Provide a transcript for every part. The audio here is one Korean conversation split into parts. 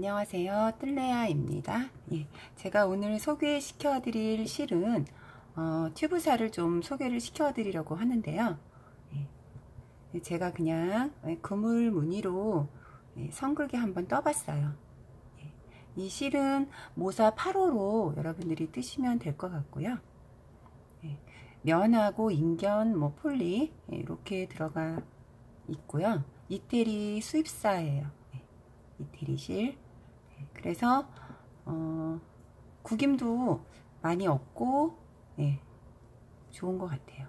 안녕하세요. 뜰레아입니다. 예, 제가 오늘 소개시켜 드릴 실은 어, 튜브사를 좀 소개를 시켜 드리려고 하는데요. 예, 제가 그냥 그물 무늬로 예, 성글게 한번 떠봤어요. 예, 이 실은 모사 8호로 여러분들이 뜨시면 될 것 같고요. 예, 면하고 인견, 뭐 폴리 예, 이렇게 들어가 있고요. 이태리 수입사예요. 예, 이태리 실 그래서 어, 구김도 많이 없고 예, 좋은 것 같아요.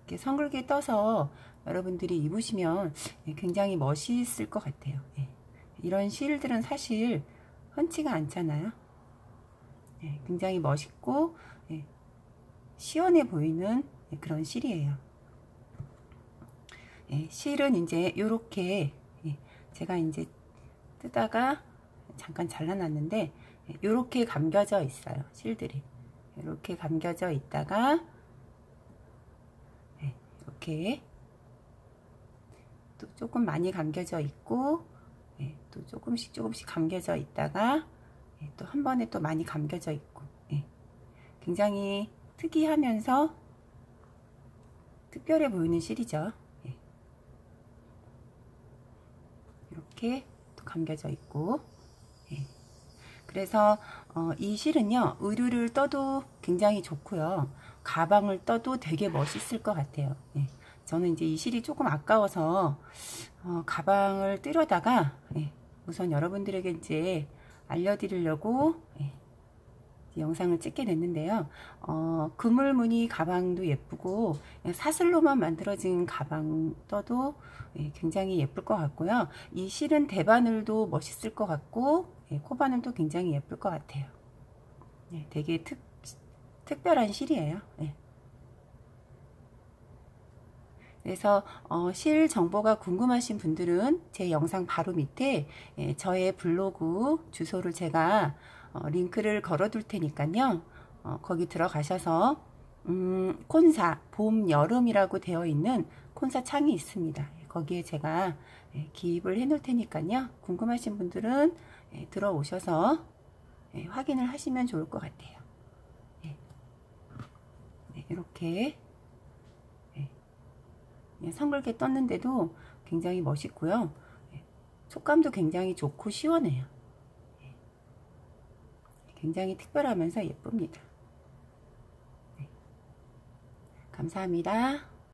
이렇게 성글게 떠서 여러분들이 입으시면 예, 굉장히 멋있을 것 같아요. 예. 이런 실들은 사실 흔치가 않잖아요. 예, 굉장히 멋있고 예, 시원해 보이는 예, 그런 실이에요. 예, 실은 이제 이렇게 제가 이제 뜨다가 잠깐 잘라놨는데 이렇게 감겨져 있어요 실들이. 이렇게 감겨져 있다가 이렇게. 또 조금 많이 감겨져 있고 또 조금씩 조금씩 감겨져 있다가 또 한 번에 또 많이 감겨져 있고 굉장히 특이하면서 특별해 보이는 실이죠 이렇게 또 감겨져 있고. 예. 그래서 어, 이 실은요 의류를 떠도 굉장히 좋고요 가방을 떠도 되게 멋있을 것 같아요 예. 저는 이제 이 실이 조금 아까워서 어, 가방을 뜨려다가 예. 우선 여러분들에게 이제 알려드리려고 예. 영상을 찍게 됐는데요. 어, 그물 무늬 가방도 예쁘고 사슬로만 만들어진 가방 떠도 예, 굉장히 예쁠 것 같고요. 이 실은 대바늘도 멋있을 것 같고 예, 코바늘도 굉장히 예쁠 것 같아요. 예, 되게 특, 특별한 실이에요. 예. 그래서 어, 실 정보가 궁금하신 분들은 제 영상 바로 밑에 예, 저의 블로그 주소를 제가 어, 링크를 걸어 둘 테니까요. 어, 거기 들어가셔서 음, 콘사 봄 여름이라고 되어 있는 콘사 창이 있습니다. 예, 거기에 제가 예, 기입을 해 놓을 테니까요. 궁금하신 분들은 예, 들어오셔서 예, 확인을 하시면 좋을 것 같아요. 예. 네, 이렇게 성글게 떴는데도 굉장히 멋있고요. 촉감도 굉장히 좋고 시원해요. 굉장히 특별하면서 예쁩니다. 네. 감사합니다.